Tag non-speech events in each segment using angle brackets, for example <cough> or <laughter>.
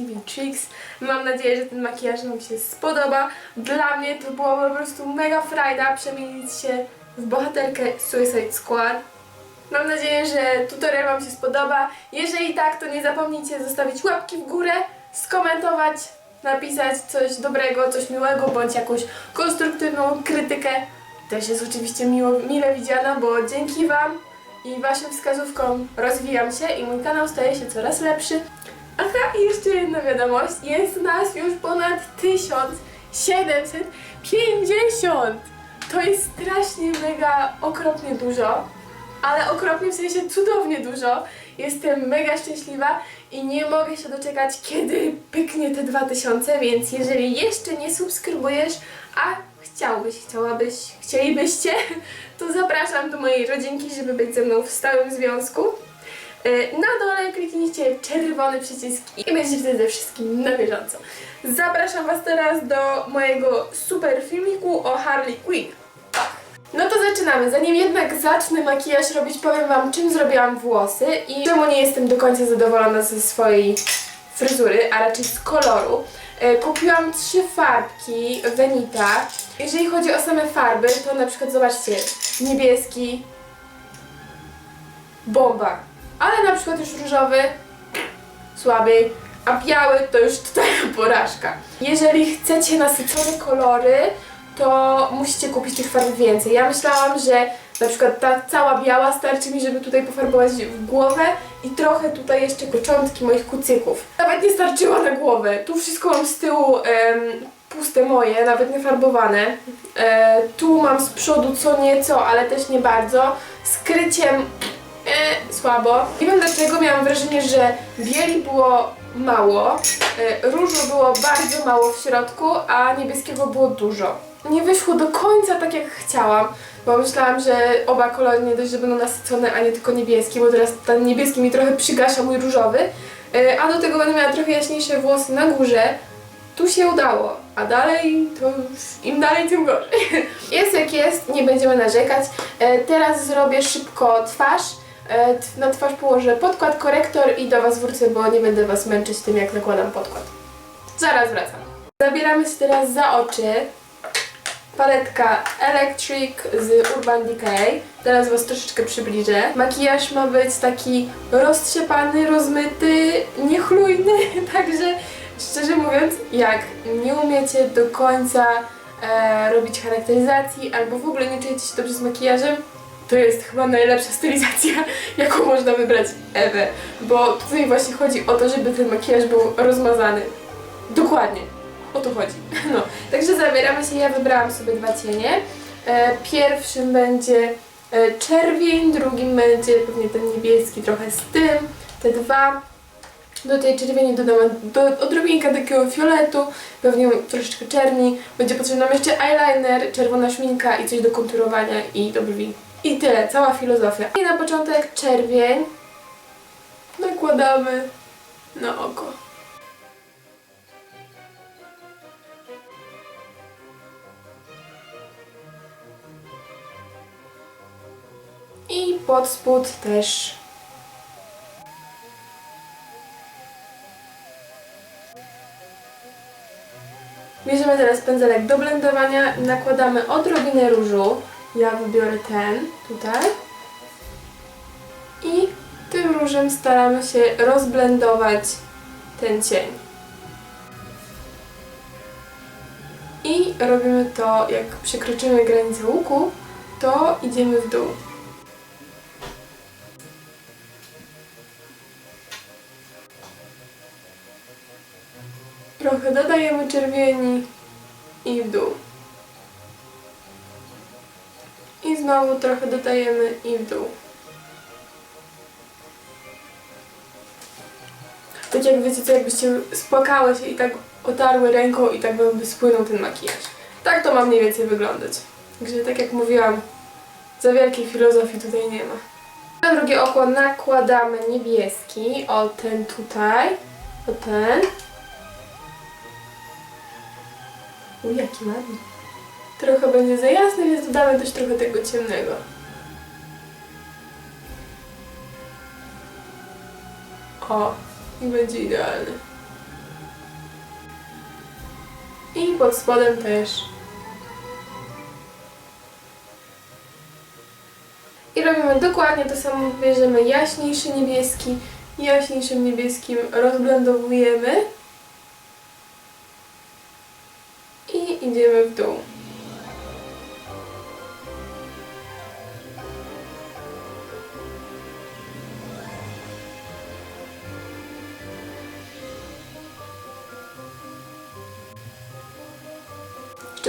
with Tricks. Mam nadzieję, że ten makijaż Wam się spodoba. Dla mnie to było po prostu mega frajda przemienić się w bohaterkę Suicide Squad. Mam nadzieję, że tutorial Wam się spodoba. Jeżeli tak, to nie zapomnijcie zostawić łapki w górę, skomentować, napisać coś dobrego, coś miłego, bądź jakąś konstruktywną krytykę. Też jest oczywiście miło, mile widziana, bo dzięki Wam i Waszym wskazówkom rozwijam się i mój kanał staje się coraz lepszy. Aha, i jeszcze jedna wiadomość. Jest nas już ponad 1750! To jest strasznie mega okropnie dużo, ale okropnie w sensie cudownie dużo. Jestem mega szczęśliwa i nie mogę się doczekać, kiedy pyknie te 2000, więc jeżeli jeszcze nie subskrybujesz, a chciałbyś, chciałabyś, chcielibyście, to zapraszam do mojej rodzinki, żeby być ze mną w stałym związku. Yy, Na dole kliknijcie czerwony przycisk i będziecie wtedy ze wszystkim na bieżąco. Zapraszam Was teraz do mojego super filmiku o Harley Quinn. No to zaczynamy. Zanim jednak zacznę makijaż robić, powiem Wam, czym zrobiłam włosy i czemu nie jestem do końca zadowolona ze swojej fryzury, a raczej z koloru. E, Kupiłam trzy farbki Venita. Jeżeli chodzi o same farby, to na przykład zobaczcie, niebieski, bomba, ale na przykład już różowy, słabiej, a biały to już totalna <laughs> porażka. Jeżeli chcecie nasycone kolory, to musicie kupić tych farb więcej. Ja myślałam, że na przykład ta cała biała starczy mi, żeby tutaj pofarbować w głowę i trochę tutaj jeszcze początki moich kucyków. Nawet nie starczyło na głowę. Tu wszystko mam z tyłu em, puste moje, nawet nie farbowane. E, tu mam z przodu co nieco, ale też nie bardzo. Z kryciem e, słabo. Nie wiem dlaczego miałam wrażenie, że bieli było mało, e, różu było bardzo mało w środku, a niebieskiego było dużo. Nie wyszło do końca tak jak chciałam, bo myślałam, że oba kolory nie dość, że będą nasycone, a nie tylko niebieski, bo teraz ten niebieski mi trochę przygasza mój różowy, e, a do tego będę miała trochę jaśniejsze włosy na górze. Tu się udało, a dalej to im dalej, tym gorzej. <laughs> Jest jak jest, nie będziemy narzekać. E, Teraz zrobię szybko twarz. E, Na twarz położę podkład, korektor i do Was wrócę, bo nie będę Was męczyć tym, jak nakładam podkład. Zaraz wracam. Zabieramy się teraz za oczy. Paletka Electric z Urban Decay. Teraz Was troszeczkę przybliżę. Makijaż ma być taki roztrzepany, rozmyty, niechlujny, <laughs> także szczerze mówiąc, jak nie umiecie do końca e, robić charakteryzacji albo w ogóle nie czujecie się dobrze z makijażem, to jest chyba najlepsza stylizacja, <laughs> jaką można wybrać Ewę, bo tutaj właśnie chodzi o to, żeby ten makijaż był rozmazany. Dokładnie. O to chodzi. <laughs> No, także zabieramy się. Ja wybrałam sobie dwa cienie. E, pierwszym będzie e, czerwień, drugim będzie pewnie ten niebieski trochę z tym. Te dwa. Do tej czerwieni dodamy do, odrobinkę takiego fioletu, pewnie troszeczkę czerni. Będzie potrzebny nam jeszcze eyeliner, czerwona szminka i coś do konturowania i do brwi. I tyle, cała filozofia. I na początek czerwień nakładamy na oko. I pod spód też. Bierzemy teraz pędzelek do blendowania, nakładamy odrobinę różu. Ja wybiorę ten tutaj. I tym różem staramy się rozblendować ten cień. I robimy to, jak przekroczymy granicę łuku, to idziemy w dół. Trochę dodajemy czerwieni Znowu trochę dodajemy i w dół. Tak jak wiecie, co jakbyście spłakały się i tak otarły ręką i tak wam by spłynął ten makijaż. Tak to ma mniej więcej wyglądać. Także tak jak mówiłam, za wielkiej filozofii tutaj nie ma. Na drugie oko nakładamy niebieski, o ten tutaj, o ten. Uj, jaki ładny. Trochę będzie za jasny, więc dodamy też trochę tego ciemnego. O, i będzie idealny. I pod spodem też. I robimy dokładnie to samo, bierzemy jaśniejszy niebieski, jaśniejszym niebieskim rozblendowujemy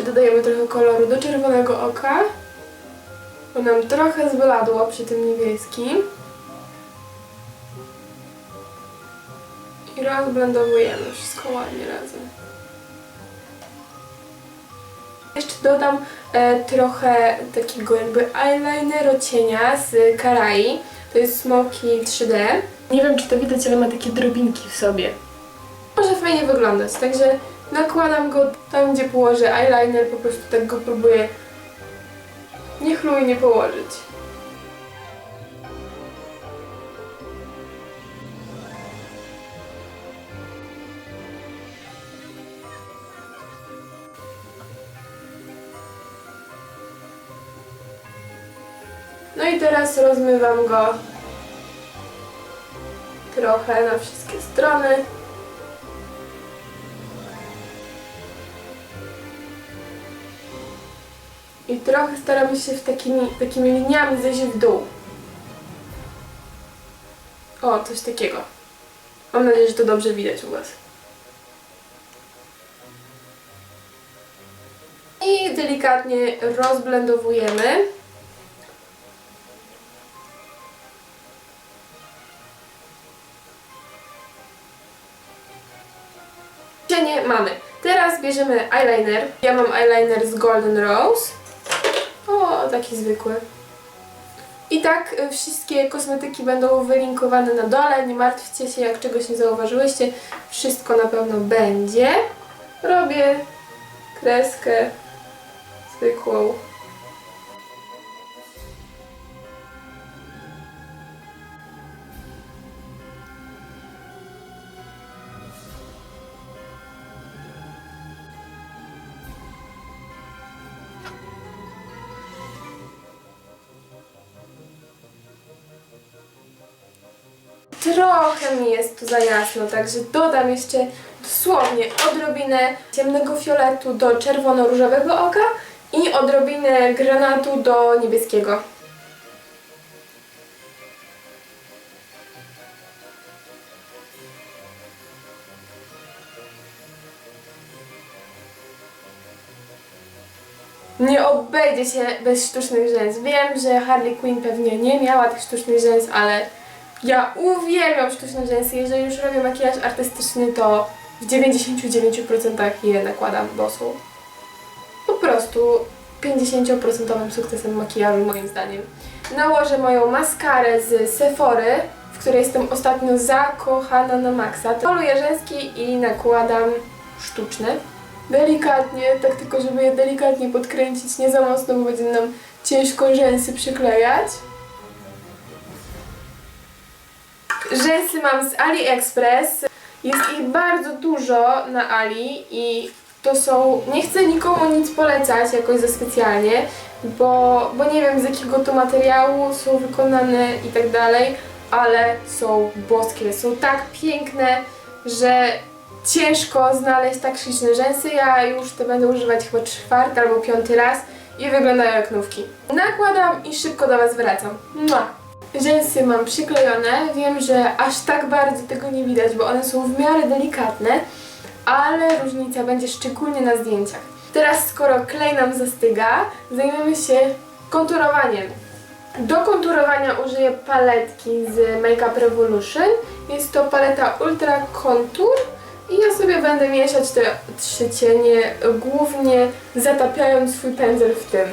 Dodajemy trochę koloru do czerwonego oka. Bo nam trochę zbladło przy tym niebieskim. I rozblendowujemy wszystko ładnie razem. Jeszcze dodam e, trochę takiego jakby eyelineru cienia z Karai. To jest Smoky 3D. Nie wiem czy to widać, ale ma takie drobinki w sobie. Może fajnie wyglądać, także nakładam go tam, gdzie położę eyeliner, po prostu tak go próbuję niechlujnie położyć. No i teraz rozmywam go trochę na wszystkie strony. Trochę staramy się w takimi, takimi liniami zejść w dół. O, coś takiego. Mam nadzieję, że to dobrze widać u Was. I delikatnie rozblendowujemy. Cienie mamy. Teraz bierzemy eyeliner. Ja mam eyeliner z Golden Rose. Taki zwykły. I tak y, wszystkie kosmetyki będą wylinkowane na dole. Nie martwcie się, jak czegoś nie zauważyłyście. Wszystko na pewno będzie. Robię kreskę zwykłą. Trochę mi jest tu za jasno, także dodam jeszcze dosłownie odrobinę ciemnego fioletu do czerwono-różowego oka i odrobinę granatu do niebieskiego. Nie obejdzie się bez sztucznych rzęs. Wiem, że Harley Quinn pewnie nie miała tych sztucznych rzęs, ale ja uwielbiam sztuczne rzęsy. Jeżeli już robię makijaż artystyczny, to w 99% je nakładam, bo są po prostu 50% sukcesem makijażu moim zdaniem. Nałożę moją maskarę z Sephory, w której jestem ostatnio zakochana na maksa. Poluję rzęski i nakładam sztuczne. Delikatnie, tak tylko żeby je delikatnie podkręcić, nie za mocno, bo będzie nam ciężko rzęsy przyklejać. Rzęsy mam z AliExpress. Jest ich bardzo dużo na Ali i to są. Nie chcę nikomu nic polecać jakoś za specjalnie, bo, bo nie wiem z jakiego to materiału są wykonane i tak dalej, ale są boskie. Są tak piękne, że ciężko znaleźć tak śliczne rzęsy. Ja już to będę używać chyba czwarty albo piąty raz i wyglądają jak nówki. Nakładam i szybko do Was wracam. Mua. Rzęsy mam przyklejone. Wiem, że aż tak bardzo tego nie widać, bo one są w miarę delikatne, ale różnica będzie szczególnie na zdjęciach. Teraz, skoro klej nam zastyga, zajmiemy się konturowaniem. Do konturowania użyję paletki z Makeup Revolution. Jest to paleta Ultra Contour i ja sobie będę mieszać te trzy cienie, głównie zatapiając swój pędzel w tym.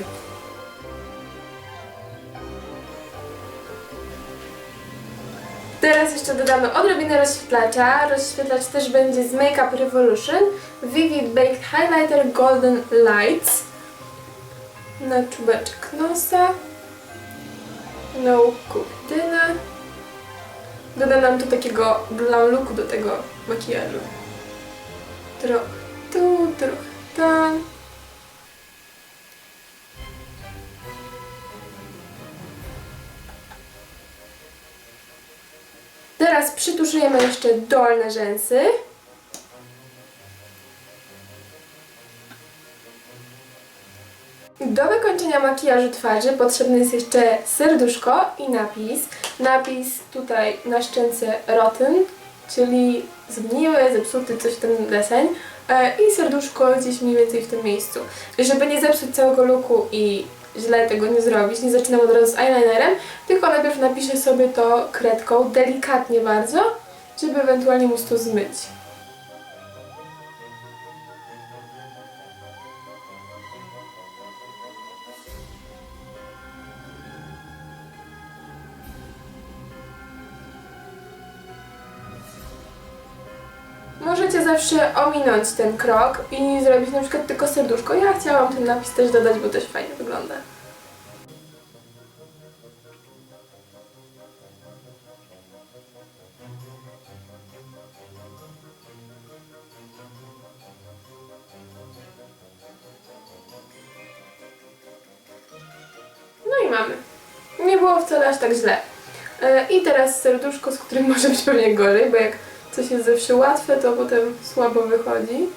Teraz jeszcze dodamy odrobinę rozświetlacza. Rozświetlacz też będzie z Makeup Revolution Vivid Baked Highlighter Golden Lights na czubeczek nosa, na łuk kupidyna, Doda nam tu takiego glam looku do tego makijażu. Trochę tu, trochę tam. Teraz przytuszujemy jeszcze dolne rzęsy. Do wykończenia makijażu twarzy potrzebne jest jeszcze serduszko i napis. Napis tutaj na szczęce rotten, czyli zgniły, zepsuty, coś w ten deseń. E, I serduszko gdzieś mniej więcej w tym miejscu. Żeby nie zepsuć całego looku i źle tego nie zrobić, nie zaczynam od razu z eyelinerem, tylko najpierw napiszę sobie to kredką, delikatnie bardzo, żeby ewentualnie móc to zmyć. Zawsze ominąć ten krok i zrobić na przykład tylko serduszko. Ja chciałam ten napis też dodać, bo też fajnie wygląda. No i mamy. Nie było wcale aż tak źle. E, I teraz serduszko, z którym <laughs> może być pewnie gorzej, bo jak coś jest zawsze łatwe, to potem słabo wychodzi.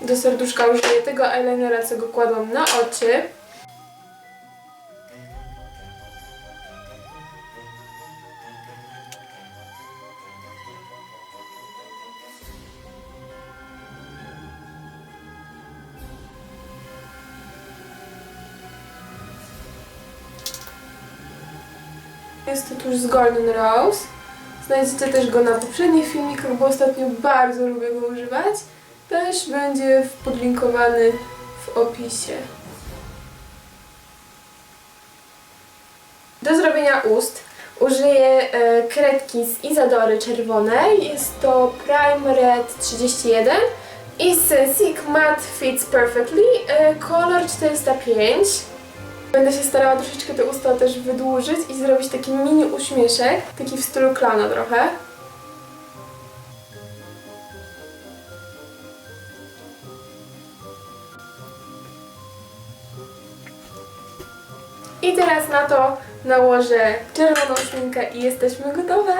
Do serduszka użyję tego eyelinera, co go kładłam na oczy. Jest to tuż z Golden Rose. Znajdziecie też go na poprzednich filmikach, bo ostatnio bardzo lubię go używać. Też będzie podlinkowany w opisie. Do zrobienia ust użyję e, kredki z Izadory czerwonej. Jest to Prime Red 31 i z Silk Matte Fits Perfectly, e, kolor 405. Będę się starała troszeczkę te usta też wydłużyć i zrobić taki mini uśmieszek, taki w stylu klana trochę. I teraz na to nałożę czerwoną szminkę i jesteśmy gotowe.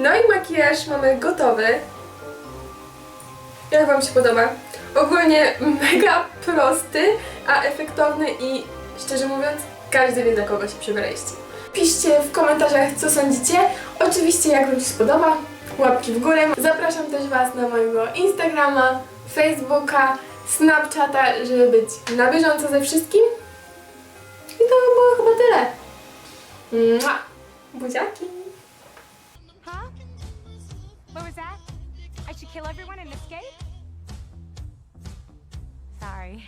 No i makijaż mamy gotowy. Jak Wam się podoba? Ogólnie mega prosty, a efektowny i szczerze mówiąc, każdy wie dla kogo się przebraliście. Piszcie w komentarzach, co sądzicie. Oczywiście, jak Wam się spodoba, łapki w górę. Zapraszam też Was na mojego Instagrama, Facebooka, Snapchata, żeby być na bieżąco ze wszystkim. I to było chyba tyle. Mua! Buziaki! Kill everyone and escape? Sorry.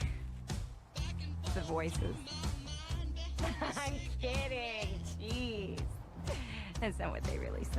The voices. <laughs> I'm kidding. Jeez. That's not what they really said.